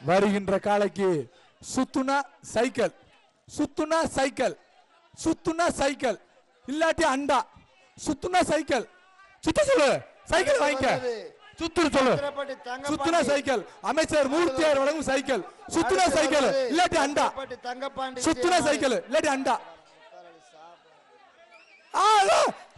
வருகின்ற காலைக்கு சுத்துனா சைக்கிள் சுத்துனா சைக்கிள் சுத்துனா சைக்கிள் இல்லாட்டி அண்டா சுத்துனா சைக்கிள். சுத்த சொல்லு சைக்கிள் வாங்கிக்க. சுத்துரு சொல்லு. சுத்துனா சைக்கிள். அமைச்சர் மூர்த்தியார் வழங்கும் சைக்கிள். சுத்துனா சைக்கிள் இல்லாட்டி அண்டா. சுத்துனா. சைக்கிள் இல்லாட்டி அண்டா.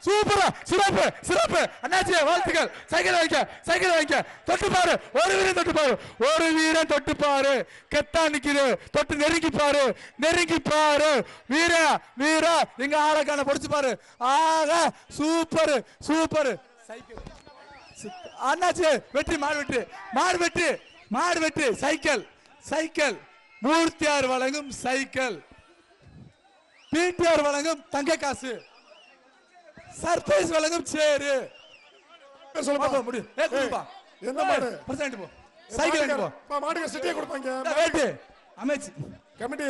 சூப்பரா சிறப்பு சிறப்பு. அண்ணாச்சி வாழ்த்துக்கள். சைக்கிள் வைக்க சைக்கிள் வைக்க தொட்டு பாரு ஒரு வீரன் தொட்டு பாரு ஒரு வீரன் தொட்டு பாரு கெத்தா நிக்குது. தொட்டு நெருங்கி பாரு நெருங்கி பாரு வீரா வீர. இங்க ஆளக்கான பொடிச்சு பாரு. ஆக சூப்பர் சூப்பர். சைக்கிள். அண்ணாச்சி வெற்றி மாடு வெற்றி. மாடு வெற்றி மாடு வெற்றி. Cycle cycle. மூர்த்தியார் வழங்கும் சைக்கிள். பிடிஆர் வழங்கும் தங்க காசு. சர்ப்ரைஸ் வழங்கும் சேரு சொல்லுப்பா. முடியும் ஏ குடுப்பா. எந்த மாடு? பிரசன்ட் போ. சைக்கிள் போ. மாட்டுக்கார மாட்டுக்கார சிட்டியை கொடுப்பாங்க. வேட்டு அமைச்சு. கமிட்டி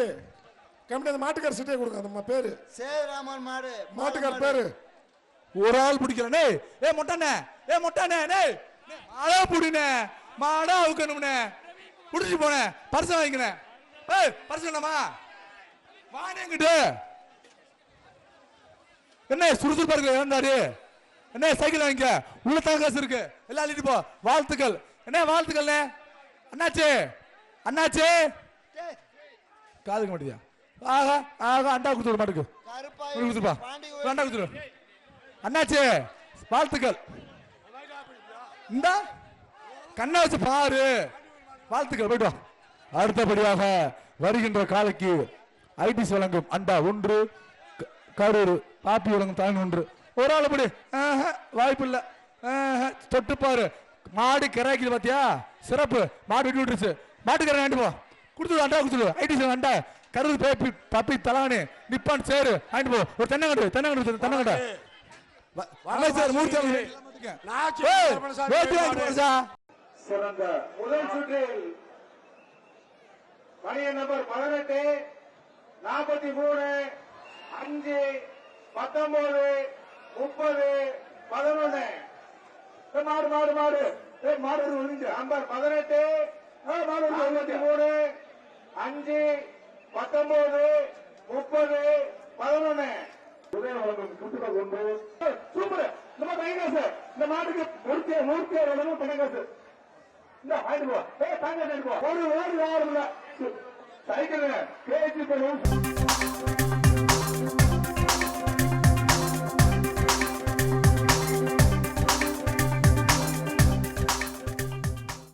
கமிட்டி அந்த மாட்டுக்கார சிட்டியை கொடுங்க அந்த பேரு. சேதுராமன் மாடு. மாட்டுக்கார பேரு. ஒரு ஆள் பிடிக்கல. டேய் ஏ மொட்டானே ஏ மொட்டானே டேய். மாடா புடினே. மாடா அவுக்கணும்னே. புடிச்சு போனே. பரிசு வாங்கிக்கினே. ஏய் பரிசு வேணாமா வாங்கிட்டு என்ன சுறுசுறுப்பா இருக்கு இருந்தாரு என்ன சைக்கிள் வாங்கிக்க. உள்ள காசு இருக்கு. எல்லாம் அள்ளிட்டு போ. வாழ்த்துக்கள். என்ன வாழ்த்துக்கள்ண்ணே? அண்ணாச்சி. அண்ணாச்சி. காதுக்க மாட்டியா? ஆகா ஆகா அண்டா கொடுத்து விட மாட்டுக்கு பாண்டி வேண்டாம் கொடுத்துரு அண்ணாச்சி வாழ்த்துக்கள். இந்த கண்ணை வச்சு பாரு. வாழ்த்துக்கள் போயிட்டு வா. அடுத்தபடியாக வருகின்ற காலைக்கு ஐடிஸ் வழங்கும் அண்டா ஒன்று கரூர் பாப்பி வழங்கும் தான் ஒன்று ஒரு ஆள் படி வாய்ப்பு இல்ல ஆஹா, தொட்டு பாரு மாடு கிராக்கிது பாத்தியா சிறப்பு மாடு விட்டு விட்டுருச்சு மாட்டுக்கரை வாங்கிட்டு போ கொடுத்துடு அண்டா கொடுத்துடு ஐடிஸ் அண்டா கரூர் பேப்பி பப்பி தலானி நிப்பான் சேரு வாங்கிட்டு போ ஒரு தென்னங்கண்டு தென்னங்கண்டு தென்னங்கண்டா அமைச்சர் மூர்த்தி சிறந்த முதல் சுற்றில் நம்பர் பதினெட்டு நாற்பத்தி மூணு அஞ்சு பத்தொன்பது முப்பது பதினொன்னு. ஏய், மாடு ஒரு ஒழுங்கு நம்பர் பதினெட்டு. ஒரு இருபத்தி மூணு. அஞ்சு பத்தொன்பது முப்பது பதினொன்னு. சூப்பர். நம்ம கைகாசு இந்த மாட்டுக்கு மூர்த்தி மூர்த்தி பணக்காசு இந்த போ ஏய் தாங்க ஒரு ஓடு யாரும் இல்ல. சைக்கிள் கேஜி பண்ணுவோம்